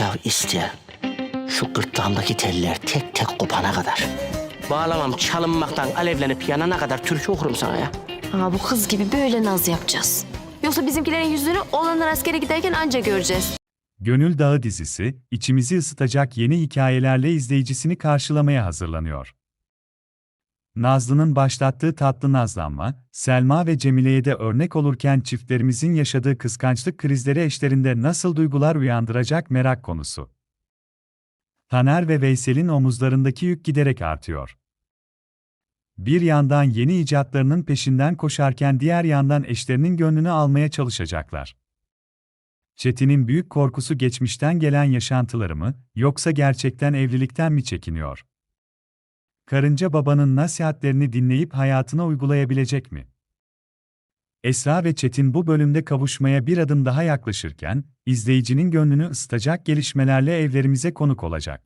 Ya iste. Şu gırtlağımdaki teller tek tek kopana kadar. Bağlamam çalınmaktan alevlenip yanana kadar türkü okurum sana ya. Aa, bu kız gibi böyle naz yapacağız. Yoksa bizimkilerin yüzünü olanlar askere giderken anca göreceğiz. Gönül Dağı dizisi, içimizi ısıtacak yeni hikayelerle izleyicisini karşılamaya hazırlanıyor. Nazlı'nın başlattığı tatlı nazlanma, Selma ve Cemile'ye de örnek olurken çiftlerimizin yaşadığı kıskançlık krizleri eşlerinde nasıl duygular uyandıracak merak konusu. Taner ve Veysel'in omuzlarındaki yük giderek artıyor. Bir yandan yeni icatlarının peşinden koşarken diğer yandan eşlerinin gönlünü almaya çalışacaklar. Çetin'in büyük korkusu geçmişten gelen yaşantıları mı, yoksa gerçekten evlilikten mi çekiniyor? Karınca babanın nasihatlerini dinleyip hayatına uygulayabilecek mi? Esra ve Çetin bu bölümde kavuşmaya bir adım daha yaklaşırken, izleyicinin gönlünü ısıtacak gelişmelerle evlerimize konuk olacak.